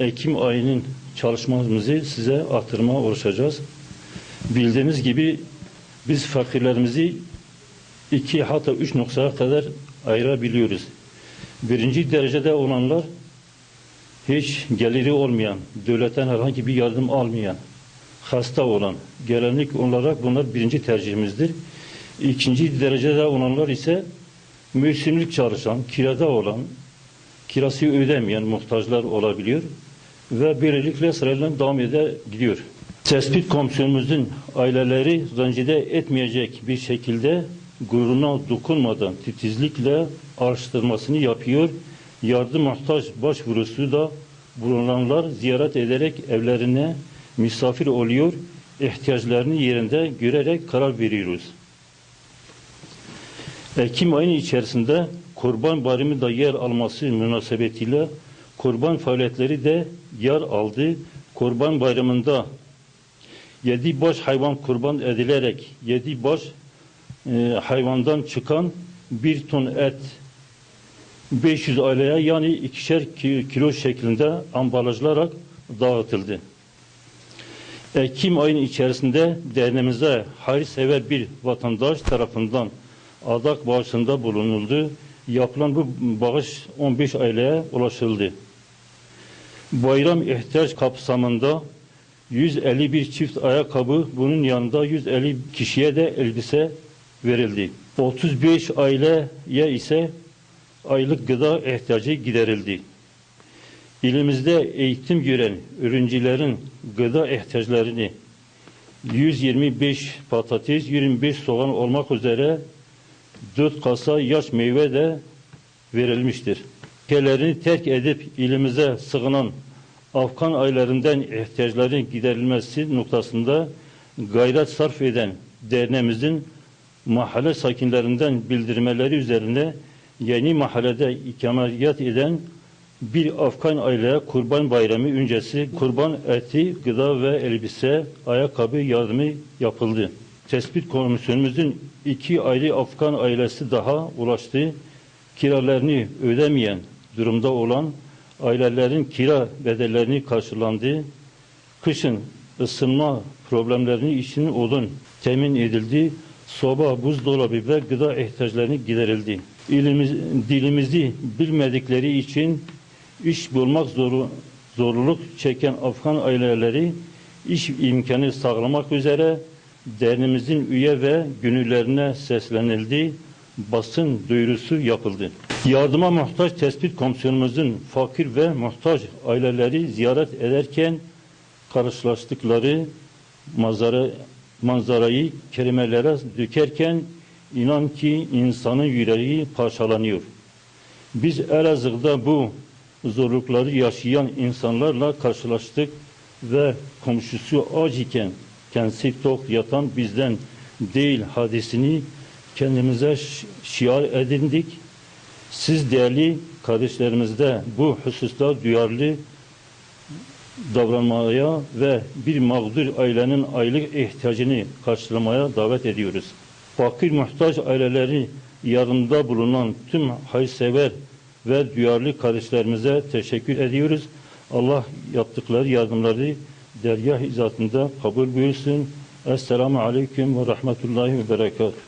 Ekim ayının çalışmamızı size aktarma uğraşacağız. Bildiğiniz gibi biz fakirlerimizi iki hatta üç noktaya kadar ayırabiliyoruz. Birinci derecede olanlar hiç geliri olmayan, devletten herhangi bir yardım almayan, hasta olan, gelenlik olarak bunlar birinci tercihimizdir. İkinci derecede olanlar ise mevsimlik çalışan, kirada olan, kirası ödemeyen muhtaçlar olabiliyor ve böylelikle sırayla devam ede gidiyor. Tespit komisyonumuzun aileleri rencide etmeyecek bir şekilde gururuna dokunmadan titizlikle araştırmasını yapıyor. Yardım muhtaç başvurusu da bulunanlar ziyaret ederek evlerine misafir oluyor. ihtiyaçlarını yerinde görerek karar veriyoruz. Ekim ayının içerisinde Kurban Bayramı da yer alması münasebetiyle kurban faaliyetleri de yer aldı. Kurban Bayramı'nda yedi baş hayvan kurban edilerek yedi baş e, hayvandan çıkan bir ton et 500 aileye yani ikişer ki- kilo şeklinde ambalajlarak dağıtıldı. Ekim ayının içerisinde derneğimize hayırsever bir vatandaş tarafından adak bağışında bulunuldu. Yapılan bu bağış 15 aileye ulaşıldı. Bayram ihtiyaç kapsamında 151 çift ayakkabı, bunun yanında 150 kişiye de elbise verildi. 35 aileye ise aylık gıda ihtiyacı giderildi. İlimizde eğitim gören öğrencilerin gıda ihtiyaçlarını 125 patates, 25 soğan olmak üzere 4 kasa yaş meyve de verilmiştir. Ülkelerini terk edip ilimize sığınan Afgan ailelerinden ihtiyaçların giderilmesi noktasında gayret sarf eden derneğimizin mahalle sakinlerinden bildirmeleri üzerine yeni mahallede ikamet eden bir Afgan aileye kurban bayramı öncesi kurban eti, gıda ve elbise, ayakkabı yardımı yapıldı. Tespit komisyonumuzun iki ayrı Afgan ailesi daha ulaştı. Kiralarını ödemeyen durumda olan ailelerin kira bedellerini karşılandı. Kışın ısınma problemlerini için odun temin edildi. Soba, buzdolabı ve gıda ihtiyaçlarını giderildi. İlimiz, dilimizi bilmedikleri için iş bulmak zoru, zorluk çeken Afgan aileleri iş imkanı sağlamak üzere derneğimizin üye ve gönüllerine seslenildi. Basın duyurusu yapıldı. Yardıma muhtaç tespit komisyonumuzun fakir ve muhtaç aileleri ziyaret ederken karşılaştıkları manzara, manzarayı kelimelere dökerken inan ki insanın yüreği parçalanıyor. Biz Elazığ'da bu zorlukları yaşayan insanlarla karşılaştık ve komşusu aç iken kendisi tok yatan bizden değil hadisini kendimize şi- şiar edindik. Siz değerli kardeşlerimizde bu hususta duyarlı davranmaya ve bir mağdur ailenin aylık ihtiyacını karşılamaya davet ediyoruz. Fakir muhtaç aileleri yanında bulunan tüm hayırsever ve duyarlı kardeşlerimize teşekkür ediyoruz. Allah yaptıkları yardımları dergah izatında kabul buyursun. Esselamu Aleyküm ve Rahmetullahi ve Berekatuhu.